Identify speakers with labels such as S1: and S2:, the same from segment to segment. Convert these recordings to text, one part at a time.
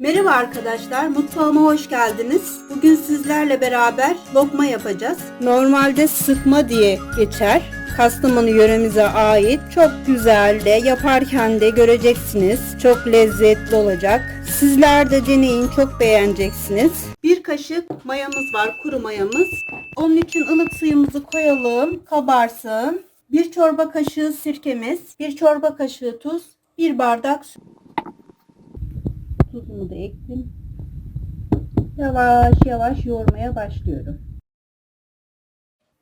S1: Merhaba arkadaşlar, mutfağıma hoş geldiniz. Bugün sizlerle beraber lokma yapacağız. Normalde sıkma diye geçer. Kastamonu yöremize ait çok güzel de yaparken de göreceksiniz. Çok lezzetli olacak. Sizler de deneyin çok beğeneceksiniz. Bir kaşık mayamız var kuru mayamız. Onun için ılık suyumuzu koyalım kabarsın. Bir çorba kaşığı sirkemiz, bir çorba kaşığı tuz, bir bardak su. Tuzumu da ektim. Yavaş yavaş yoğurmaya başlıyorum.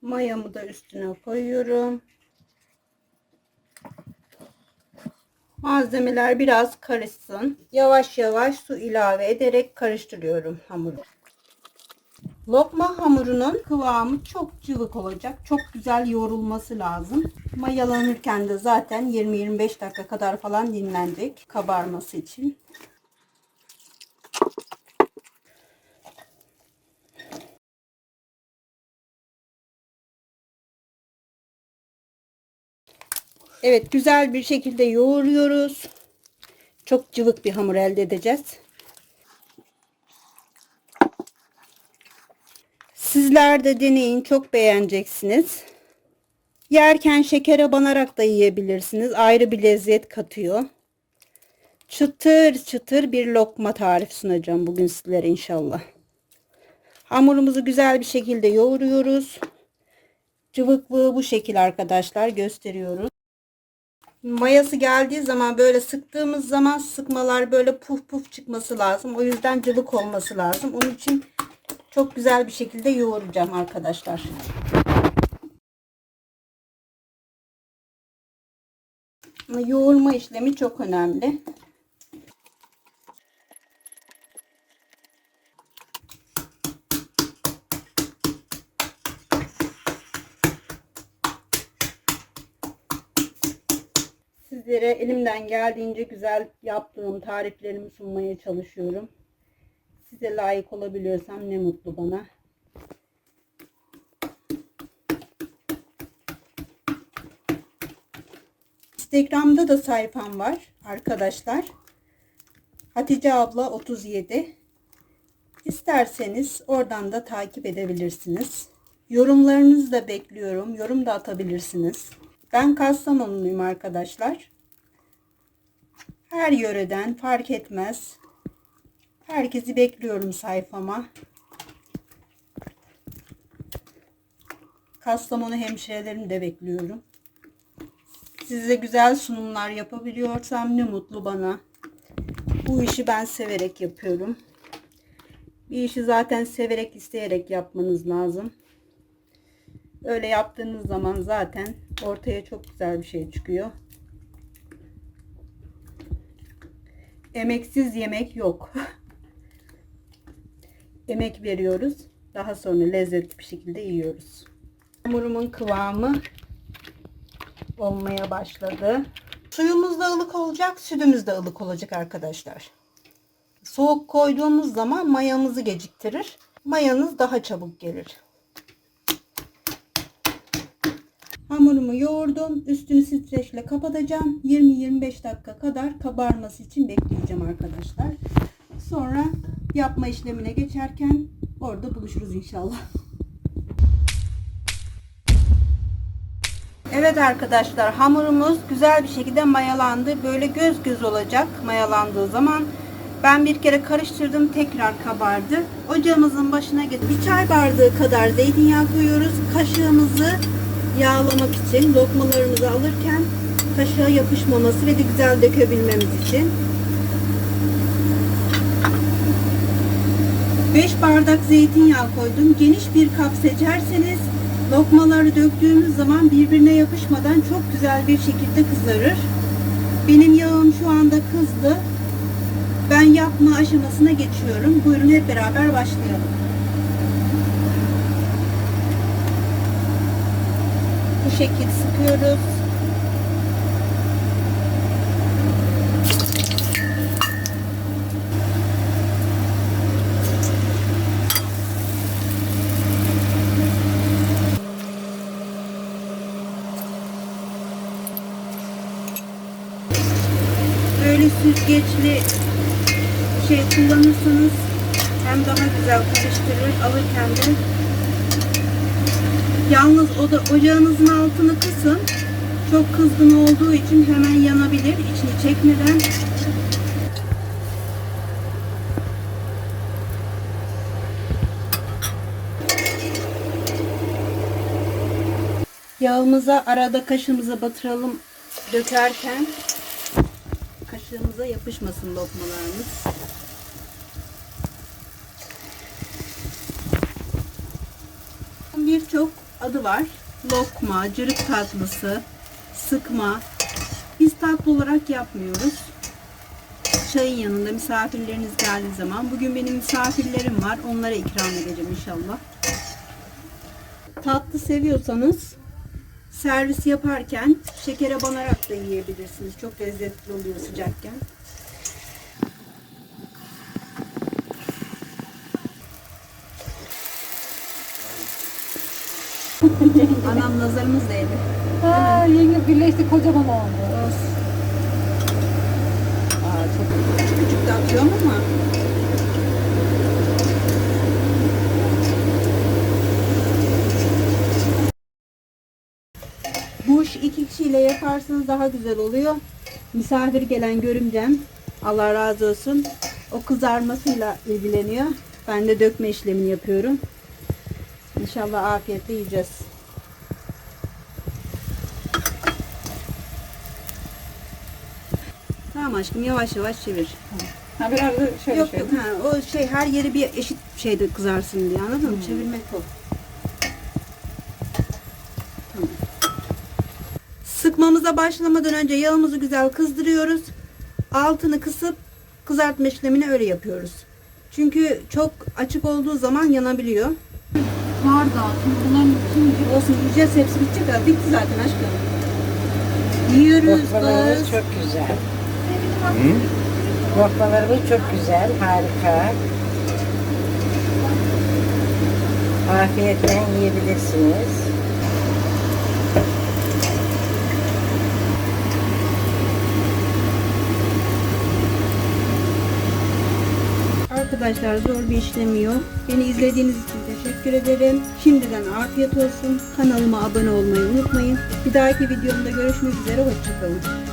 S1: Mayamı da üstüne koyuyorum. Malzemeler biraz karışsın. Yavaş yavaş su ilave ederek karıştırıyorum hamuru. Lokma hamurunun kıvamı çok cıvık olacak. Çok güzel yoğrulması lazım. Mayalanırken de zaten 20-25 dakika kadar falan dinlenecek kabarması için. Evet güzel bir şekilde yoğuruyoruz. Çok cıvık bir hamur elde edeceğiz. Sizler de deneyin çok beğeneceksiniz. Yerken şekere banarak da yiyebilirsiniz. Ayrı bir lezzet katıyor. Çıtır çıtır bir lokma tarifi sunacağım bugün sizlere inşallah. Hamurumuzu güzel bir şekilde yoğuruyoruz. Cıvıklığı bu şekil arkadaşlar gösteriyoruz. Mayası geldiği zaman böyle sıktığımız zaman sıkmalar böyle puf puf çıkması lazım. O yüzden cıvık olması lazım. Onun için çok güzel bir şekilde yoğuracağım arkadaşlar. Yoğurma işlemi çok önemli. Sizlere elimden geldiğince güzel yaptığım tariflerimi sunmaya çalışıyorum. Size layık olabiliyorsam ne mutlu bana. Instagram'da da sayfam var arkadaşlar. Hatice abla 37. İsterseniz oradan da takip edebilirsiniz. Yorumlarınızı da bekliyorum. Yorum da atabilirsiniz. Ben Kastamonuluyum arkadaşlar. Her yöreden fark etmez. Herkesi bekliyorum sayfama. Kastamonu hemşirelerimi de bekliyorum. Size güzel sunumlar yapabiliyorsam ne mutlu bana. Bu işi ben severek yapıyorum. Bir işi zaten severek isteyerek yapmanız lazım. Öyle yaptığınız zaman zaten ortaya çok güzel bir şey çıkıyor. Emeksiz yemek yok. Emek veriyoruz. Daha sonra lezzetli bir şekilde yiyoruz. Hamurumun kıvamı olmaya başladı. Suyumuz da ılık olacak, sütümüz de ılık olacak arkadaşlar. Soğuk koyduğumuz zaman mayamızı geciktirir. Mayanız daha çabuk gelir. Hamurumu yoğurdum. Üstünü streçle kapatacağım. 20-25 dakika kadar kabarması için bekleyeceğim arkadaşlar. Sonra yapma işlemine geçerken orada buluşuruz inşallah. Evet arkadaşlar hamurumuz güzel bir şekilde mayalandı. Böyle göz göz olacak mayalandığı zaman. Ben bir kere karıştırdım tekrar kabardı. Ocağımızın başına git. Bir çay bardağı kadar zeytinyağı koyuyoruz. Kaşığımızı yağlamak için lokmalarımızı alırken kaşığa yapışmaması ve de güzel dökebilmemiz için. 5 bardak zeytinyağı koydum. Geniş bir kap seçerseniz lokmaları döktüğümüz zaman birbirine yapışmadan çok güzel bir şekilde kızarır. Benim yağım şu anda kızdı. Ben yapma aşamasına geçiyorum. Buyurun hep beraber başlayalım. Bu şekilde sıkıyoruz. Böyle süzgeçli şey kullanırsanız hem daha güzel karıştırır alırken de yalnız o da ocağınızın altını kısın. Çok kızgın olduğu için hemen yanabilir içini çekmeden. Yağımıza arada kaşığımıza batıralım dökerken kaşığımıza yapışmasın lokmalarımız. Birçok adı var. Lokma, cırık tatlısı, sıkma. Biz tatlı olarak yapmıyoruz. Çayın yanında misafirleriniz geldiği zaman. Bugün benim misafirlerim var. Onlara ikram edeceğim inşallah. Tatlı seviyorsanız servis yaparken şekere banarak da yiyebilirsiniz. Çok lezzetli oluyor sıcakken. Anam nazarımız değdi.
S2: Ha, yenge birleşti kocaman oldu.
S1: Aa, çok küçük küçük de atıyorum ama Bu iş iki kişiyle yaparsanız daha güzel oluyor. Misafir gelen görümcem Allah razı olsun. O kızarmasıyla ilgileniyor. Ben de dökme işlemini yapıyorum. İnşallah afiyetle yiyeceğiz. Tamam aşkım yavaş yavaş çevir.
S2: Ha biraz da şöyle
S1: yok
S2: şöyle.
S1: yok ha, o şey her yeri bir eşit şeyde kızarsın diye anladın mı? Çevirmek o. Tamam. Sıkmamıza başlamadan önce yağımızı güzel kızdırıyoruz. Altını kısıp kızartma işlemini öyle yapıyoruz. Çünkü çok açık olduğu zaman yanabiliyor.
S2: Şimdi bunların şimdi
S1: Olsun yiyeceğiz hepsi bitecek. ha. Bitti zaten aşkım. Yiyoruz
S3: Lokmalarımız
S1: kız.
S3: çok güzel. Lokmalarımız çok güzel, harika. Afiyetle yiyebilirsiniz.
S1: Arkadaşlar zor bir işlemi yok. Beni izlediğiniz için teşekkür ederim. Şimdiden afiyet olsun. Kanalıma abone olmayı unutmayın. Bir dahaki videomda görüşmek üzere. Hoşçakalın.